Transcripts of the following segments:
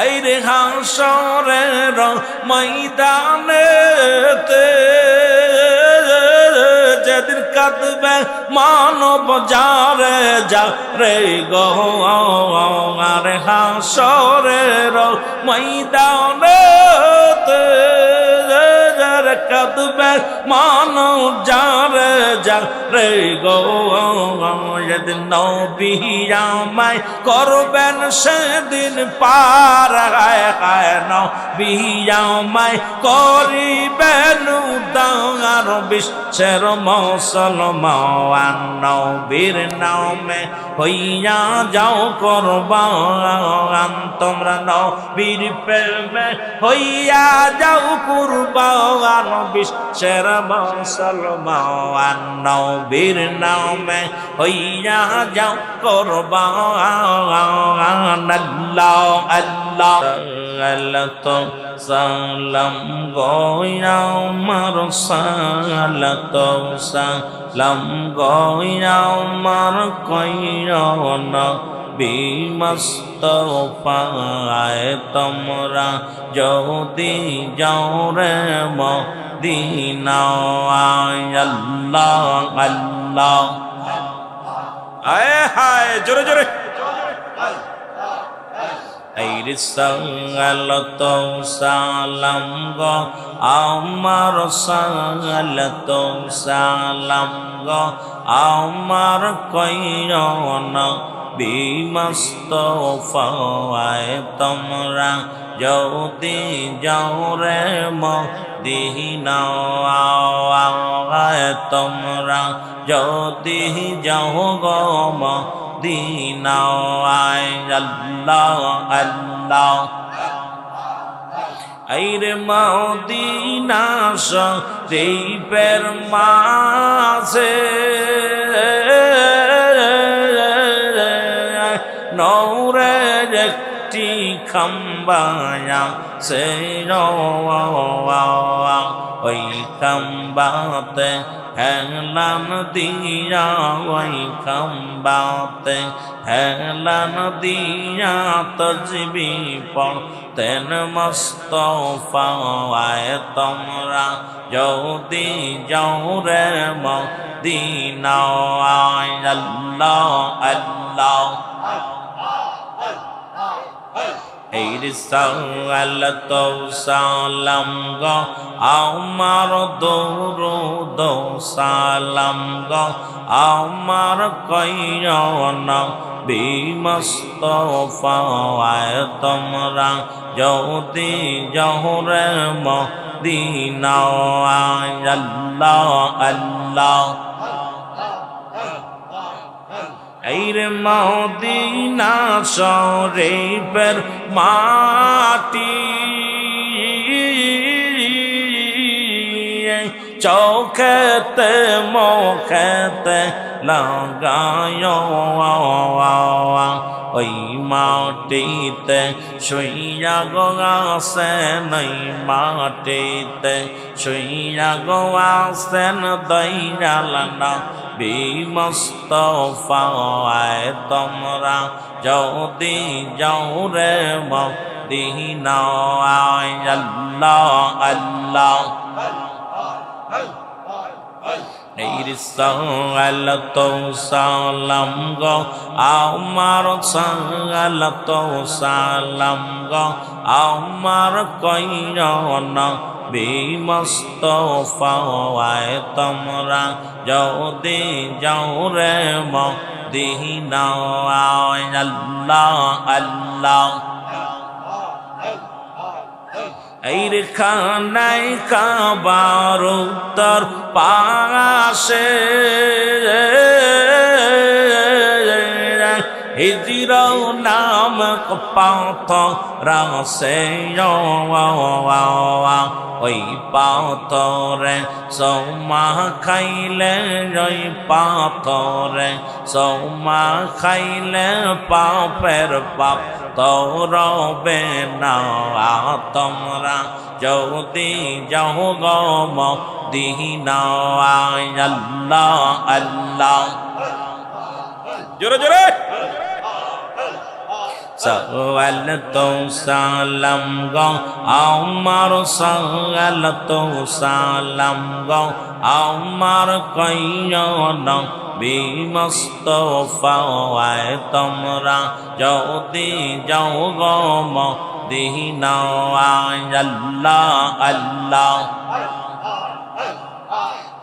আইরে হাসরের ময়দানে যেদিন কাঁদবে মানব যারে যা রে গো। আরে হাসরের ময়দানে কাঁদবে মানব যারে যা রে গো যেদিন নবী আমায় করবেন সেদিন পার। হায় হায়, নবী আমায় করিবেন উদার বিশ্বের মুসলমান। নবীর নামে হইয়া যাও করবান। তোমরা নবীর প্রেমে হইয়া যাও কুরবান। বিশ্বের মুসলমান নবীর নামে হইয়া যাও করবান। আল্লাহ আল্লাহ। সালাত সালাম গয়া মার সালাত সালাম গয়া মার কইরন বিমস্তফায় তোমরা যদি যাও রে মদিনা আল্লাহ আল্লাহ। আয়, হায়, জোরে জোরে। এই সালাত সালাম গো, আমার সালাত সালাম গো, আমার কইরন বিমস্তফায় তোমরা যদি যাও রে মদিনা তোমরা যদি যাও গো মদিনা আল্লাহ আল্লাহ আইরে মদিনা শরীফের মাঝে নৌরে একটি খাম্বায়া সে ওই খাম্বাতে হেলান দিয়া, ওই খাম্বাতে হেলান দিয়া তজবি পড়তেন মস্তফায় তোমরা যদি যাও রে মদিনা আল্লাহ আল্লাহ। এই সালাত সালাম গো, আমার দৌরদ সালাম গো, আমার কইরন বিমস্তফায় তোমরা যদি জহরে মদিনা আল্লাহ আল্লাহ। এইরে মদিনা শরীফের মাটি। চৌখেতে, মুখেতে লাগায় ওই মাটিতে। শুইয়া গোয়াসেন ওই মাটিতে। শুইয়া গোয়াসেন দইরালানা বিমস্তফায় তোমরা যদি যাও রে মদিনা আল্লাহ আল্লাহ। এই সালাত সালাম গো, আমার সালাত সালাম গো, আমার কইরন বিমস্তফায় তোমরা যদি যাও রে মদিনা আল্লাহ আল্লাহ। এই খানাই কাবার উত্তর পাশে। হিজির নাম পাথ রাসে ওই পাথরে সৌমা খাইলে, ওই পাথরে সৌমা খাইলে পাপের পাপ তরবে না তোমরা। যদি যাও গম দিহিনা আল্লাহ আল্লাহ। জোরে জোরে। তো সালাম গো আমার সওয়াল তো সালাম গো আমার কইয়ন বিমস্তফায় তোমরা যদি যাও গো মদিনা আল্লাহ আল্লাহ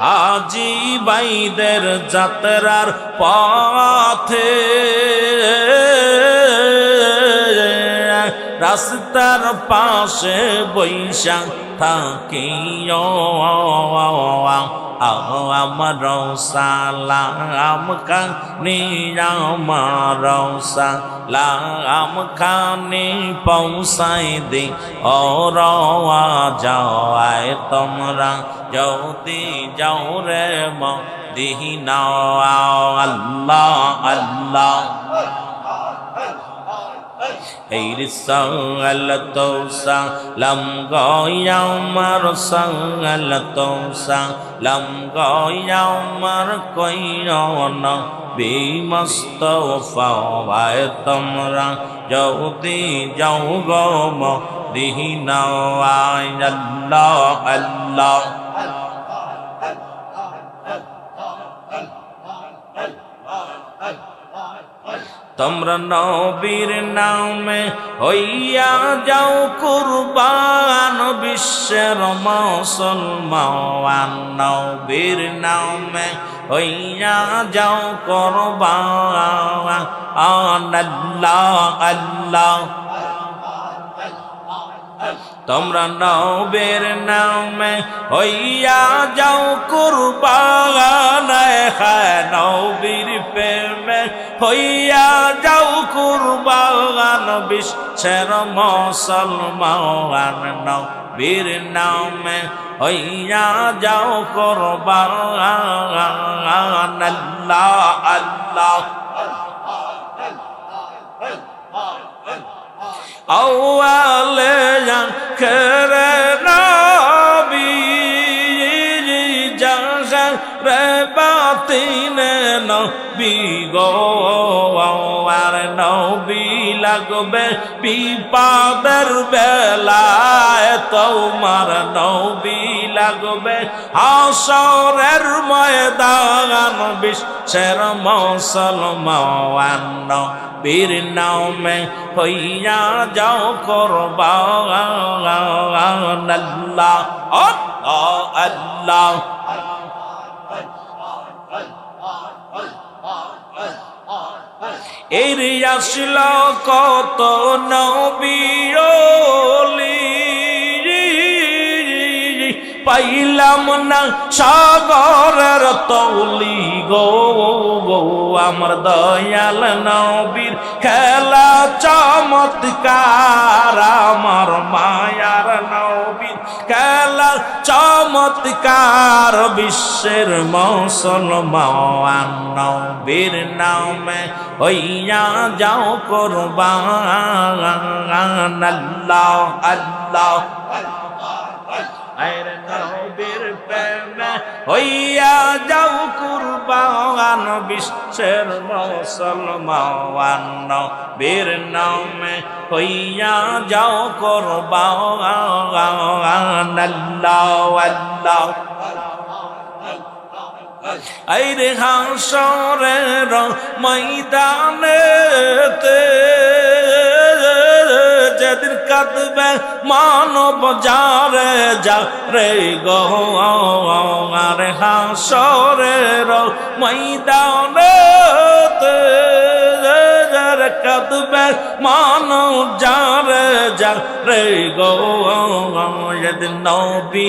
হাজি বাইদের যাত্রার পথে রাস্তার পাশে বৈশাখ থাকি আমার সালাম খানি, আমার সালাম খানি পৌঁছাই দি। ও রওয়া যাওয়ায় তোমরা যদি যাও রে মদিনা। আল্লাহ আল্লাহ। এই সঙ্গল তো সালাম গয়ামার সঙ্গল তো সালাম গয়ামার কইন বিমস্ত ফাওয়ায় তোমরা যদি যাও গো মদিনা আল্লাহ আল্লাহ তোমরা নবীর নামে হইয়া যাও কুরবান বিশ্বের মুসলমান। নবীর নামে হইয়া যাও কুরবান। আল্লাহ আল্লাহ। তোমরা নবের নামে হইয়া যাও কুরবান। নবীর প্রেমে হইয়া যাও কুরবান বিশ্বের মুসলমান নবীর নামে। হইয়া যাও কুরবান। আল্লাহ আল্লাহ। আওয়ালে করে নবী গো আর নবী লাগবে বিপাদের বেলায়, তোমার নবী লাগবে হাসরের ময়দান, বিশ্বের মুসলমান বীর নামে হইয়া যাও করবান। আল্লাহ আল্লাহ এর আসল কত নবীলি পাইলাম না সাগরের তৌলি গো আমার দয়াল নবীর খেলা চমৎকার, আমার মায়ার চমৎকার বিশ্বের মুসলমান। নবীর নামে হইয়া যাও করবান। আল্লাহ আল্লাহ নবীর প্রেমে হইয়া যাও কুরবান। বিশ্বের মুসলমান। নবীর নামে হইয়া যাও কুরবান। আল্লাহ আল্লাহ। আইরে হাসরের ময়দানেতে যেদিন কাঁদবে মানব যারে যা রে গো। আরে হাসরের ময়দানেতে কাঁদবে মানব যারে রে গো যেদিন নবী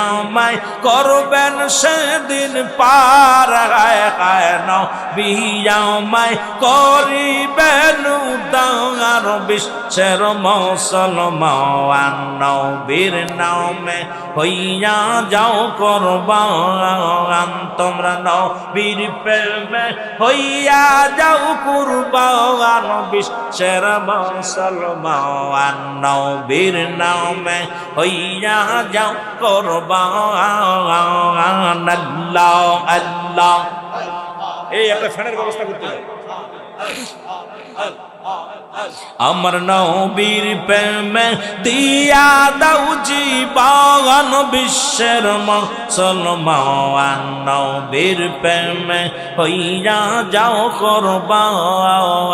আমায় করবেন সেদিন পার হায় হায় নবী আমায় করিবেন উদার বিশ্বের মুসলমান নবীর নামে হইয়া যাও করবান তোমরা নবীর প্রেমে হইয়া যাও কুরবান বিশ্বের মুসলমান নবীর নামে হইয়া যাও করবান। আল্লাহ আল্লাহ। এই একটা ফ্যানের ব্যবস্থা করতে হবে। আমার নবীর প্রেমে দিয়া দাও জীবন বিশ্বের মুসলমান। নবীর প্রেমে হইয়া যাও করবান।